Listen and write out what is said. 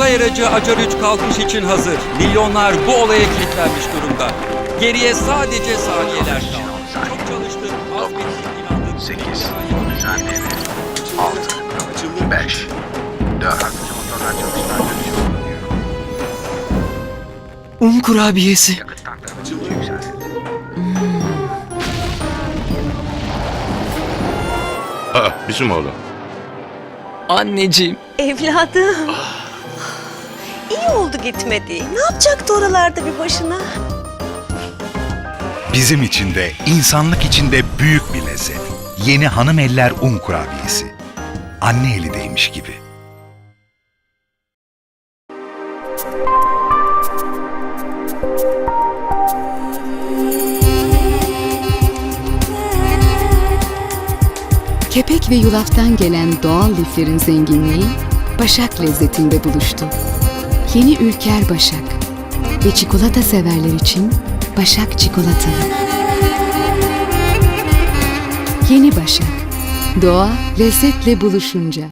Uzay aracı Acar 3 kalkış için hazır. Milyonlar bu olaya kilitlenmiş durumda. Geriye sadece saniyeler kaldı. Çok çalıştım, azmettim, inandım. 8, düzenleme, 6, 5, 4, motorlar çalışmalar dönüşü bulunuyor. Un kurabiyesi. Aa, bizim oğlan. Anneciğim. Evladım. İyi oldu gitmedi. Ne yapacaktı oralarda bir başına? Bizim için de insanlık için de büyük bir lezzet. Yeni hanım eller un kurabiyesi. Anne eli değmiş gibi. Kepek ve yulaftan gelen doğal liflerin zenginliği Başak lezzetinde buluştu. Yeni Ülker Başak ve çikolata severler için Başak Çikolatalı. Yeni Başak. Doğa lezzetle buluşunca.